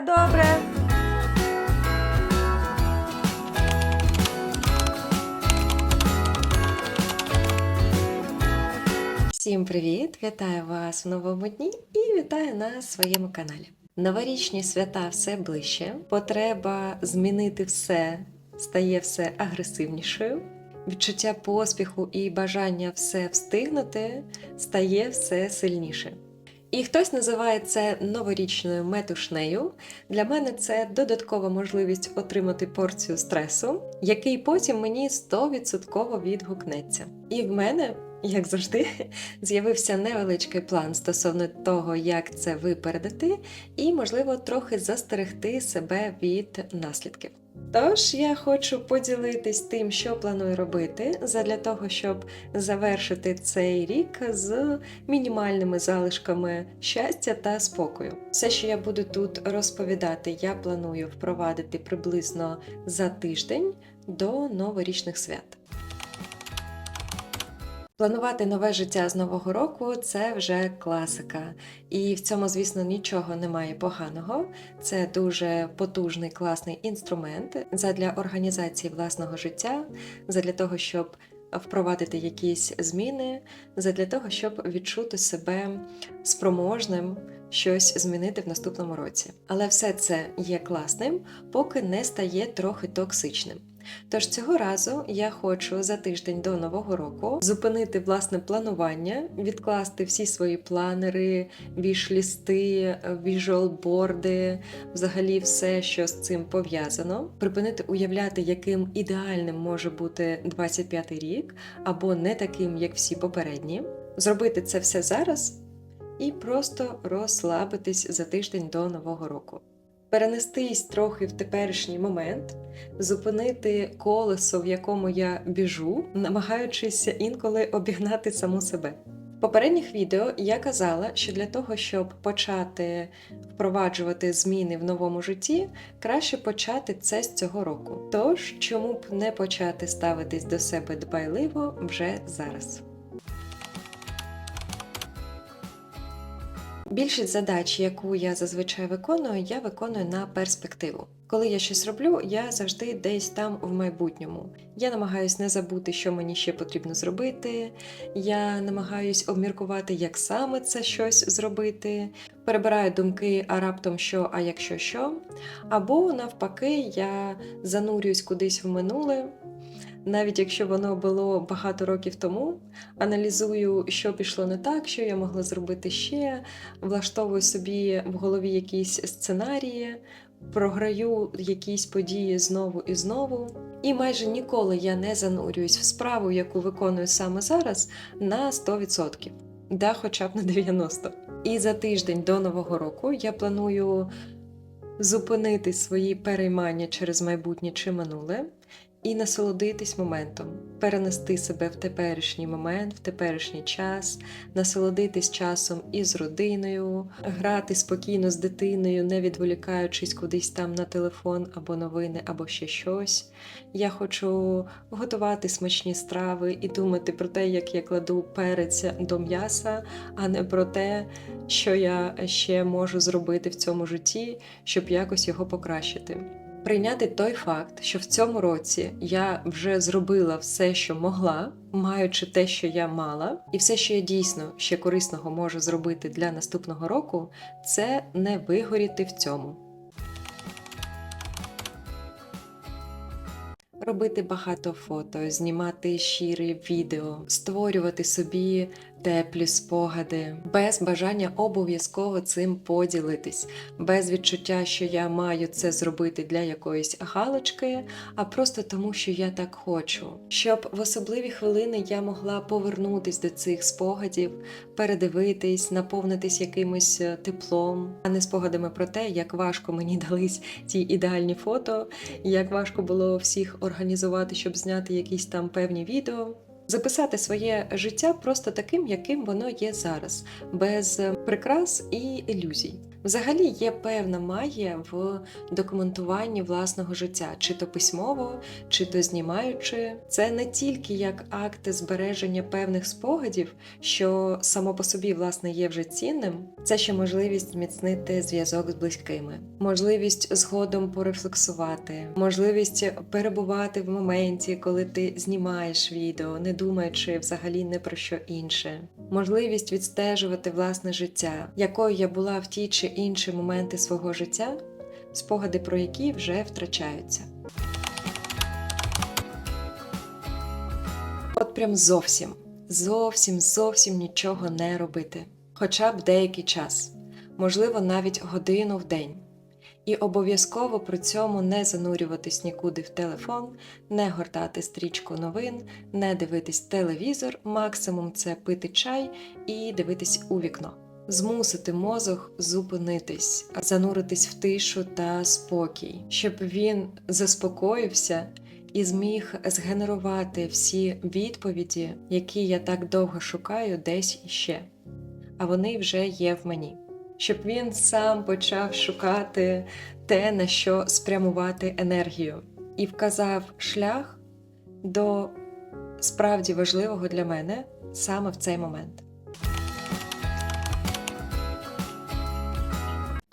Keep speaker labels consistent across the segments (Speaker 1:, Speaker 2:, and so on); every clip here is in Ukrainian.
Speaker 1: Добре. Всім привіт! Вітаю вас в новому дні і вітаю на своєму каналі. Новорічні свята все ближче. Потреба змінити все стає все агресивнішою. Відчуття поспіху і бажання все встигнути стає все сильніше. І хтось називає це новорічною метушнею. Для мене це додаткова можливість отримати порцію стресу, який потім мені 100% відгукнеться. І в мене, як завжди, з'явився невеличкий план стосовно того, як це випередити, і, можливо, трохи застерегти себе від наслідків. Тож я хочу поділитись тим, що планую робити, задля того, щоб завершити цей рік з мінімальними залишками щастя та спокою. Все, що я буду тут розповідати, я планую впровадити приблизно за тиждень до новорічних свят. Планувати нове життя з нового року це вже класика, і в цьому, звісно, нічого немає поганого. Це дуже потужний класний інструмент задля організації власного життя, задля того, щоб впровадити якісь зміни, задля того, щоб відчути себе спроможним щось змінити в наступному році. Але все це є класним, поки не стає трохи токсичним. Тож цього разу я хочу за тиждень до нового року зупинити власне планування, відкласти всі свої планери, вішлісти, віжуалборди, взагалі все, що з цим пов'язано, припинити уявляти, яким ідеальним може бути 25-й рік, або не таким, як всі попередні. Зробити це все зараз і просто розслабитись за тиждень до нового року перенестись трохи в теперішній момент, зупинити колесо, в якому я біжу, намагаючись інколи обігнати саму себе. В попередніх відео я казала, що для того, щоб почати впроваджувати зміни в новому житті, краще почати це з цього року. Тож, чому б не почати ставитись до себе дбайливо вже зараз? Більшість задач, яку я зазвичай виконую, я виконую на перспективу. Коли я щось роблю, я завжди десь там в майбутньому. Я намагаюсь не забути, що мені ще потрібно зробити. Я намагаюсь обміркувати, як саме це щось зробити. Перебираю думки, а раптом що, а якщо що. Або навпаки, я занурююсь кудись в минуле навіть якщо воно було багато років тому, аналізую, що пішло не так, що я могла зробити ще, влаштовую собі в голові якісь сценарії, програю якісь події знову і знову. І майже ніколи я не занурююсь в справу, яку виконую саме зараз, на 100%, да хоча б на 90%. І за тиждень до Нового року я планую зупинити свої переймання через майбутнє чи минуле і насолодитись моментом, перенести себе в теперішній момент, в теперішній час, насолодитись часом із родиною, грати спокійно з дитиною, не відволікаючись кудись там на телефон або новини, або ще щось. Я хочу готувати смачні страви і думати про те, як я кладу перець до м'яса, а не про те, що я ще можу зробити в цьому житті, щоб якось його покращити прийняти той факт, що в цьому році я вже зробила все, що могла, маючи те, що я мала, і все, що я дійсно ще корисного можу зробити для наступного року, це не вигоріти в цьому. Робити багато фото, знімати щирі відео, створювати собі теплі спогади, без бажання обов'язково цим поділитись, без відчуття, що я маю це зробити для якоїсь галочки, а просто тому, що я так хочу, щоб в особливі хвилини я могла повернутись до цих спогадів, передивитись, наповнитись якимось е, теплом, а не спогадами про те, як важко мені дались ті ідеальні фото, як важко було всіх організувати, щоб зняти якісь там певні відео записати своє життя просто таким, яким воно є зараз, без прикрас і ілюзій. Взагалі є певна магія в документуванні власного життя, чи то письмово, чи то знімаючи. Це не тільки як акт збереження певних спогадів, що само по собі власне є вже цінним, це ще можливість зміцнити зв'язок з близькими, можливість згодом порефлексувати, можливість перебувати в моменті, коли ти знімаєш відео, не думаючи взагалі не про що інше, можливість відстежувати власне життя, якою я була в ті чи інші моменти свого життя, спогади про які вже втрачаються. От прям зовсім, зовсім, зовсім нічого не робити. Хоча б деякий час, можливо, навіть годину в день. І обов'язково при цьому не занурюватись нікуди в телефон, не гортати стрічку новин, не дивитись телевізор, максимум це пити чай і дивитись у вікно. Змусити мозок зупинитись, зануритись в тишу та спокій, щоб він заспокоївся і зміг згенерувати всі відповіді, які я так довго шукаю десь іще, а вони вже є в мені. Щоб він сам почав шукати те, на що спрямувати енергію, і вказав шлях до справді важливого для мене саме в цей момент.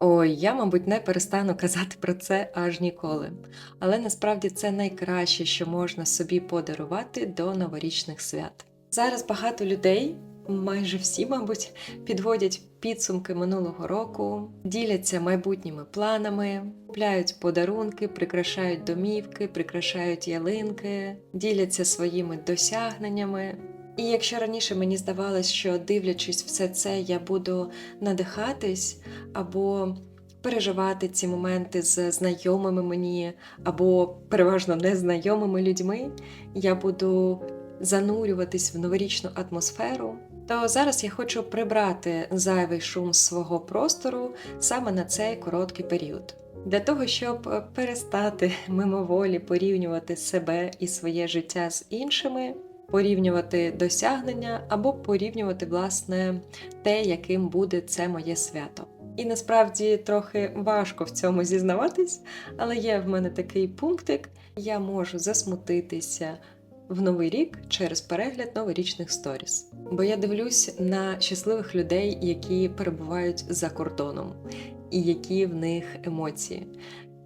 Speaker 1: Ой, я, мабуть, не перестану казати про це аж ніколи. Але насправді це найкраще, що можна собі подарувати до новорічних свят. Зараз багато людей, майже всі, мабуть, підводять підсумки минулого року, діляться майбутніми планами, купляють подарунки, прикрашають домівки, прикрашають ялинки, діляться своїми досягненнями. І якщо раніше мені здавалось, що дивлячись все це, я буду надихатись або переживати ці моменти з знайомими мені, або переважно незнайомими людьми, я буду занурюватись в новорічну атмосферу, то зараз я хочу прибрати зайвий шум з свого простору саме на цей короткий період. Для того, щоб перестати мимоволі порівнювати себе і своє життя з іншими, порівнювати досягнення або порівнювати власне те, яким буде це моє свято. І насправді трохи важко в цьому зізнаватись, але є в мене такий пунктик: я можу засмутитися в новий рік через перегляд новорічних сторіс. Бо я дивлюсь на щасливих людей, які перебувають за кордоном, і які в них емоції.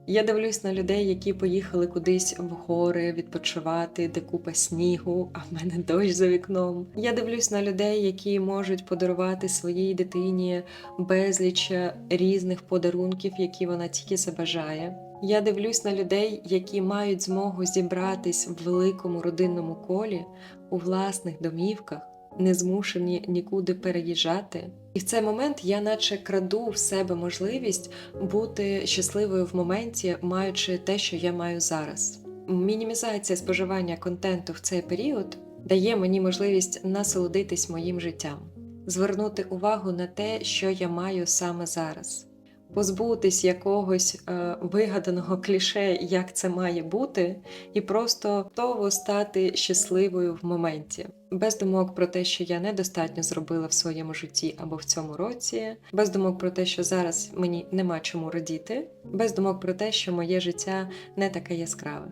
Speaker 1: Я дивлюсь на людей, які поїхали кудись в гори відпочивати, де купа снігу, а в мене дощ за вікном. Я дивлюсь на людей, які можуть подарувати своїй дитині безліч різних подарунків, які вона тільки забажає. Я дивлюсь на людей, які мають змогу зібратись в великому родинному колі у власних домівках, не змушені нікуди переїжджати. І в цей момент я наче краду в себе можливість бути щасливою в моменті, маючи те, що я маю зараз. Мінімізація споживання контенту в цей період дає мені можливість насолодитись моїм життям, звернути увагу на те, що я маю саме зараз позбутись якогось е, вигаданого кліше, як це має бути, і просто готово стати щасливою в моменті, без думок про те, що я недостатньо зробила в своєму житті або в цьому році, без думок про те, що зараз мені нема чому радіти, без думок про те, що моє життя не таке яскраве.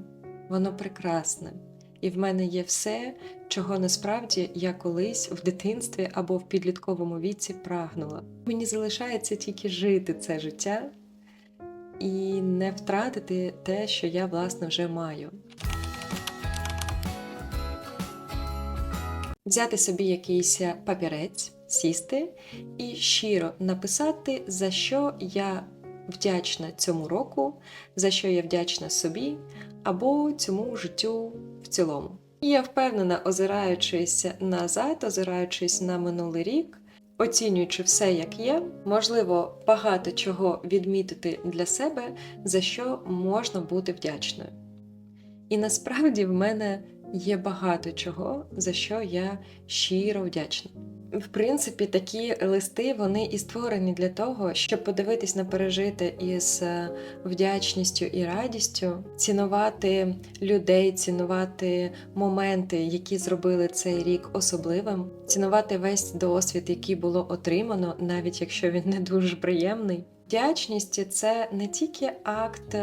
Speaker 1: Воно прекрасне. І в мене є все, чого насправді я колись в дитинстві або в підлітковому віці прагнула. Мені залишається тільки жити це життя і не втратити те, що я власне вже маю. Взяти собі якийсь папірець, сісти і щиро написати, за що я вдячна цьому року, за що я вдячна собі або цьому життю в цілому. І я впевнена, озираючись назад, озираючись на минулий рік, оцінюючи все, як є, можливо, багато чого відмітити для себе, за що можна бути вдячною. І насправді в мене є багато чого, за що я щиро вдячна. В принципі, такі листи вони і створені для того, щоб подивитись на пережите із е, вдячністю і радістю, цінувати людей, цінувати моменти, які зробили цей рік особливим, цінувати весь досвід, який було отримано, навіть якщо він не дуже приємний. Вдячність це не тільки акт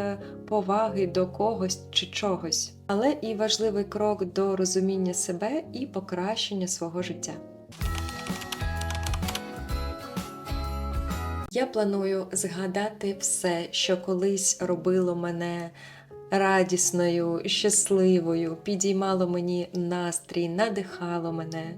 Speaker 1: поваги до когось чи чогось, але і важливий крок до розуміння себе і покращення свого життя. Я планую згадати все, що колись робило мене радісною, щасливою, підіймало мені настрій, надихало мене,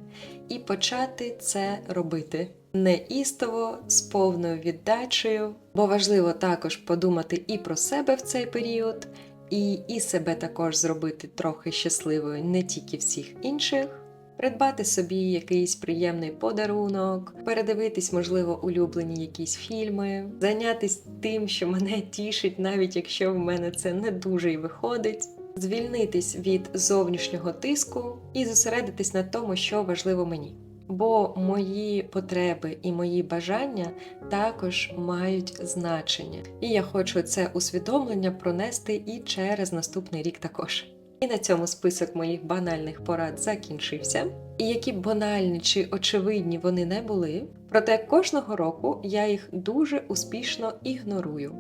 Speaker 1: і почати це робити неістово, з повною віддачею, бо важливо також подумати і про себе в цей період, і, і себе також зробити трохи щасливою, не тільки всіх інших. Придбати собі якийсь приємний подарунок, передивитись, можливо, улюблені якісь фільми, зайнятися тим, що мене тішить, навіть якщо в мене це не дуже й виходить, звільнитись від зовнішнього тиску і зосередитись на тому, що важливо мені. Бо мої потреби і мої бажання також мають значення, і я хочу це усвідомлення пронести і через наступний рік також. І на цьому список моїх банальних порад закінчився. І які б банальні чи очевидні вони не були, проте кожного року я їх дуже успішно ігнорую,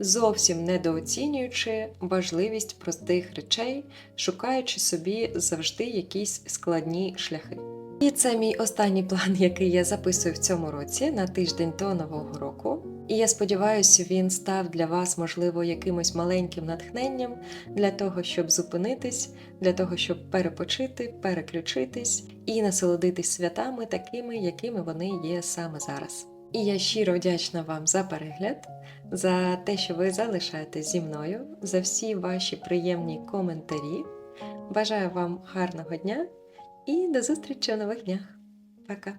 Speaker 1: зовсім недооцінюючи важливість простих речей, шукаючи собі завжди якісь складні шляхи. І це мій останній план, який я записую в цьому році на тиждень до нового року. І я сподіваюся, він став для вас, можливо, якимось маленьким натхненням для того, щоб зупинитись, для того, щоб перепочити, переключитись і насолодитись святами такими, якими вони є саме зараз. І я щиро вдячна вам за перегляд, за те, що ви залишаєтесь зі мною, за всі ваші приємні коментарі. Бажаю вам гарного дня і до зустрічі у нових днях. Пока!